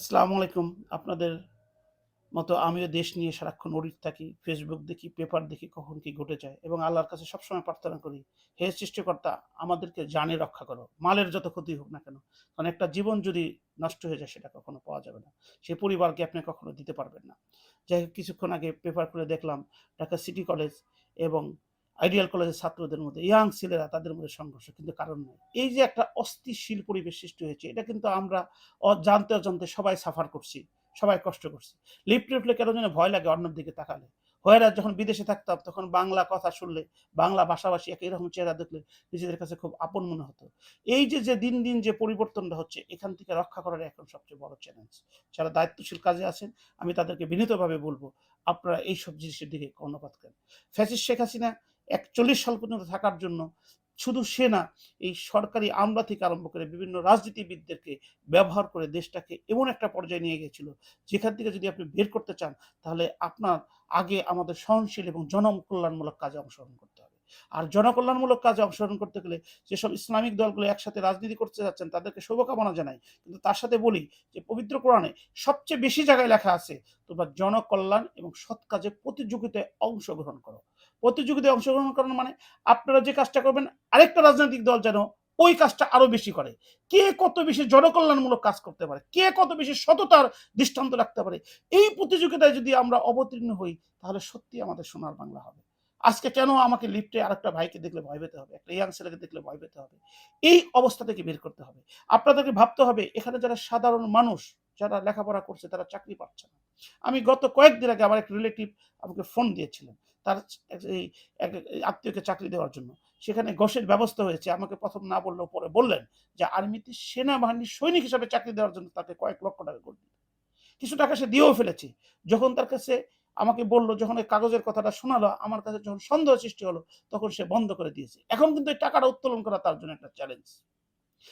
আসসালামু আলাইকুম। আপনাদের মতো আমিও দেশ নিয়ে সারাক্ষণ অডিট থাকি ফেসবুক দেখি, পেপার দেখি, কখন কি ঘটে যায় এবং আল্লাহর কাছে সবসময় প্রার্থনা করি, হে সৃষ্টিকর্তা, আমাদেরকে জানে রক্ষা করো, মালের যত ক্ষতি হোক না কেন, কারণ একটা জীবন যদি নষ্ট হয়ে যায়, সেটা কখনো পাওয়া যাবে না। সেই পরিবারকে আপনি কখনো দিতে পারবেন না। যাই হোক, কিছুক্ষণ আগে পেপার করে দেখলাম, ঢাকা সিটি কলেজ এবং আইডিয়াল কলেজের ছাত্রদের মধ্যে ইয়াং ছেলেরা তাদের মধ্যে সংঘর্ষ, কিন্তু কারণ নেই। এই যে একটা অস্থিতিশীল পরিবেশ সৃষ্টি হয়েছে, এটা কিন্তু আমরা অজান্তে অজান্তে সবাই সাফার করছি, সবাই কষ্ট করছি। লিফট লিফলে কেন যেন ভয় লাগে অন্যের দিকে তাকালে। হয়রা যখন বিদেশে থাকতাম, তখন বাংলা কথা শুনলে, বাংলা ভাষাভাষী একই রকম চেহারা দেখলে নিজেদের কাছে খুব আপন মনে হতো। এই যে যে দিন দিন যে পরিবর্তনটা হচ্ছে, এখান থেকে রক্ষা করার এখন সবচেয়ে বড় চ্যালেঞ্জ যারা দায়িত্বশীল কাজে আছেন, আমি তাদেরকে বিনীতভাবে বলব, আপনারা এই সব জিনিসের দিকে কর্ণপাত করেন। ফ্যাসিস শেখ হাসিনা একচল্লিশ সাল পর্যন্ত থাকার জন্য শুধু সে না, এই সরকারি আমলা থেকে আরম্ভ করে বিভিন্ন রাজনীতিবিদদেরকে ব্যবহার করে দেশটাকে এমন একটা পর্যায়ে নিয়ে গেছিল যেখান থেকে যদি আপনি বের করতে চান, তাহলে আপনার আগে আমাদের সহনশীল এবং জনকল্যাণমূলক কাজে অংশগ্রহণ করতে হবে। আর জনকল্যাণমূলক কাজে অংশগ্রহণ করতে গেলে যেসব ইসলামিক দলগুলো একসাথে রাজনীতি করতে যাচ্ছেন, তাদেরকে শুভকামনা জানাই। কিন্তু তার সাথে বলি যে, পবিত্র কোরআনে সবচেয়ে বেশি জায়গায় লেখা আছে, তোমরা জনকল্যাণ এবং সৎ কাজে প্রতিযোগিতায় অংশগ্রহণ করো। প্রতিযোগিতায় অংশগ্রহণ করার মানে আপনারা যে কাজটা করবেন, আরেকটা রাজনৈতিক দল যেন ওই কাজটা আরও বেশি করে। কে কত বেশি জনকল্যাণমূলক কাজ করতে পারে? কে কত বেশি সততার দৃষ্টান্ত রাখতে পারে? এই প্রতিযোগিতায় যদি আমরা অবতীর্ণ হই, তাহলে সত্যি আমাদের সোনার বাংলা হবে। আজকে কেন আমাকে লিফটে আরেকটা ভাইকে দেখলে ভয় পেতে হবে? একটা ইয়াং ছেলেকে দেখলে ভয় পেতে হবে? এই অবস্থা থেকে বের করতে হবে। আপনাদেরকে ভাবতে হবে, এখানে যারা সাধারণ মানুষ, যারা লেখাপড়া করছে, তারা চাকরি পাচ্ছে না। আমি গত কয়েকদিন আগে আমার এক রিলেটিভ আমাকে ফোন দিয়েছিলেন। তার এই আত্মীয়কে চাকরি দেওয়ার জন্য। সেখানে ঘষের ব্যবস্থা হয়েছে। আমাকে প্রথম না বললেও পরে বললেন যে, আর্মিতে সেনাবাহিনীর সৈনিক হিসাবে চাকরি দেওয়ার জন্য তাকে কয়েক লক্ষ টাকা করে দিতে কিছু টাকা সে দিয়েও ফেলেছে। যখন তার কাছে আমাকে বলল, যখন ওই কাগজের কথাটা শোনালো, আমার কাছে যখন সন্দেহ সৃষ্টি হলো, তখন সে বন্ধ করে দিয়েছে। এখন কিন্তু এই টাকাটা উত্তোলন করা তার জন্য একটা চ্যালেঞ্জ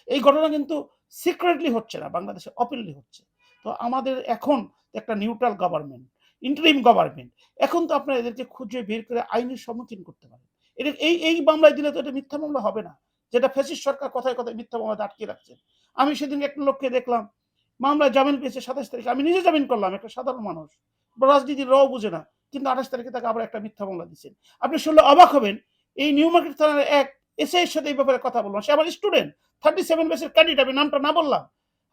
এই ঘটনা কিন্তু সিক্রেটলি হচ্ছে না, বাংলাদেশে অপেনলি হচ্ছে। তো আমাদের এখন একটা নিউট্রাল গভর্নমেন্ট ইন্টারিম গভর্নমেন্ট এখন তো আপনারা এদেরকে খুঁজে বের করে আইনের সম্মুখীন করতে পারেন। এটা এই এই মামলায় দিলে তো এটা মিথ্যা মামলা হবে না, যেটা ফেসিস সরকার কথায় কথায় মিথ্যা মামলা আটকে রাখছে। আমি সেদিন একটা লোককে দেখলাম মামলায় জামিন পেয়েছে সাতাশ তারিখে। আমি নিজে জামিন করলাম, একটা সাধারণ মানুষ। রাজনীতির র বুঝে না, কিন্তু আঠাশ তারিখে তাকে আবার একটা মিথ্যা মামলা দিচ্ছেন আপনি শুনলে অবাক হবেন, এই নিউ মার্কেট থানার এক এসে এর সাথে এই ব্যাপারে কথা বললাম। সে আমার স্টুডেন্ট, থার্টি সেভেন বেসের ক্যান্ডিডেট, আমি নামটা না বললাম।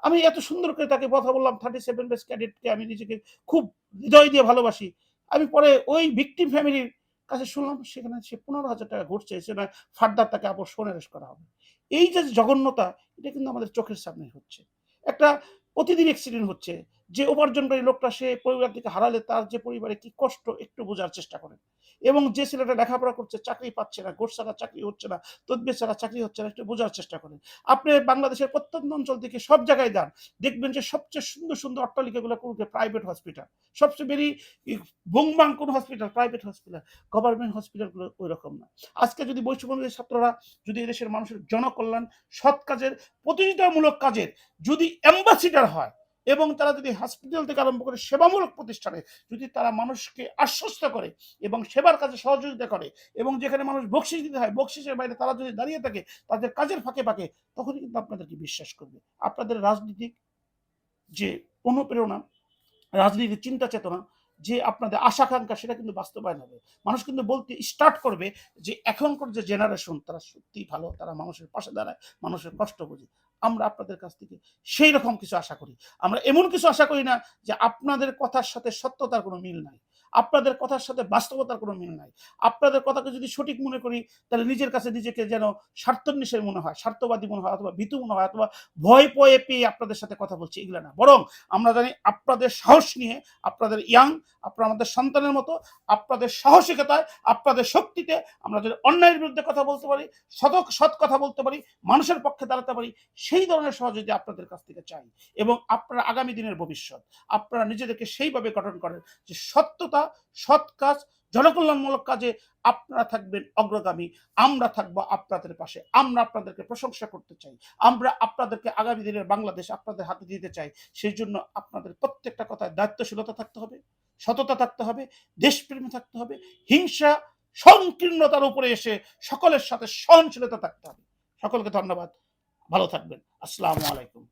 আমি এত সুন্দর করে তাকে কথা বললাম থার্টি সেভেন বেস ক্যাডেটকে আমি নিজেকে খুব হৃদয় দিয়ে ভালোবাসি। আমি পরে ওই ভিকটিম ফ্যামিলির কাছে শুনলাম, সেখানে সে পনেরো হাজার টাকা ঘুরছে সেখানে ফার্দার তাকে আবার সোনারেস করা হবে। এই যে জঘন্যতা, এটা কিন্তু আমাদের চোখের সামনে হচ্ছে। একটা প্রতিদিন অ্যাক্সিডেন্ট হচ্ছে, যে উপার্জনকারী লোকটা সে পরিবার থেকে হারালে, তার যে পরিবারে কি কষ্ট, একটু বোঝার চেষ্টা করেন। এবং যে ছেলেটা লেখাপড়া করছে, চাকরি পাচ্ছে না, গোট ছাড়া চাকরি হচ্ছে না, তদবির ছাড়া চাকরি হচ্ছে না, একটু বোঝার চেষ্টা করেন। আপনি বাংলাদেশের প্রত্যন্ত অঞ্চল থেকে সব জায়গায় যান, দেখবেন যে সবচেয়ে সুন্দর সুন্দর অট্টালিকাগুলো করবে প্রাইভেট হসপিটাল সবচেয়ে বেরি বুংবাং কোন হসপিটাল প্রাইভেট হসপিটাল গভর্নমেন্ট হসপিটালগুলো ওই রকম না। আজকে যদি বৈশ্যবঙ্গের ছাত্ররা যদি এদেশের মানুষের জনকল্যাণ, সৎ কাজের প্রতিযোগিতামূলক কাজের যদি অ্যাম্বাসিডার হয় এবং তারা যদি হসপিটাল থেকে আরম্ভ করে সেবামূলক প্রতিষ্ঠানে যদি তারা মানুষকে আশ্বস্ত করে এবং সেবার কাজে সহযোগিতা করে এবং যেখানে মানুষ বকশিস দিতে হয় বকশিসের বাইরে তারা যদি দাঁড়িয়ে থাকে, তাদের কাজের ফাঁকে ফাঁকে, তখনই কিন্তু আপনাদেরকে বিশ্বাস করবে। আপনাদের রাজনীতিক যে অনুপ্রেরণা, রাজনীতির চিন্তা চেতনা যে আপনাদের আশাকাঙ্ক্ষা সেটা কিন্তু বাস্তবায়ন হবে। মানুষ কিন্তু বলতে স্টার্ট করবে যে এখনকার যে জেনারেশন তারা সত্যি ভালো, তারা মানুষের পাশে দাঁড়ায়, মানুষের কষ্ট বুঝে। আমরা আপনাদের কাছ থেকে সেই রকম কিছু আশা করি। আমরা এমন কিছু আশা করি না যে আপনাদের কথার সাথে সত্যতার কোনো মিল নাই। আপনাদের কথার সাথে বাস্তবতার কোনো মিল নাই। আপনাদের কথাকে যদি সঠিক মনে করি, তাহলে নিজের কাছে নিজেকে যেন স্বার্থন্বেষের মনে হয়, স্বার্থবাদী মনে হয় অথবা ভীতু মনে হয় অথবা ভয় পয়ে পেয়ে আপনাদের সাথে কথা বলছি, এগুলো না। বরং আমরা জানি আপনাদের সাহস নিয়ে, আপনাদের ইয়াং, আপনারা আমাদের সন্তানের মতো, আপনাদের সাহসিকতায়, আপনাদের শক্তিতে আমরা যদি অন্যায়ের বিরুদ্ধে কথা বলতে পারি, সতক, সৎ কথা বলতে পারি, মানুষের পক্ষে দাঁড়াতে পারি, সেই ধরনের সহযোগিতা আপনাদের কাছ থেকে চাই। এবং আপনারা আগামী দিনের ভবিষ্যৎ, আপনারা নিজেদেরকে সেইভাবে গঠন করেন যে সত্যতা সৎ কাজ, জনকল্যাণমূলক কাজে আপনারা থাকবেন অগ্রগামী। আমরা থাকব আপনাদের পাশে। আমরা আপনাদেরকে প্রশংসা করতে চাই। আমরা আপনাদেরকে আগামী দিনের বাংলাদেশ আপনাদের হাতে দিতে চাই। সেই জন্য আপনাদের প্রত্যেকটা কথায় দায়িত্বশীলতা থাকতে হবে, সততা থাকতে হবে, দেশপ্রেমী থাকতে হবে, হিংসা, সংকীর্ণতার উপরে এসে সকলের সাথে সহনশীলতা থাকতে হবে। সকলকে ধন্যবাদ। ভালো থাকবেন। আসসালামু আলাইকুম।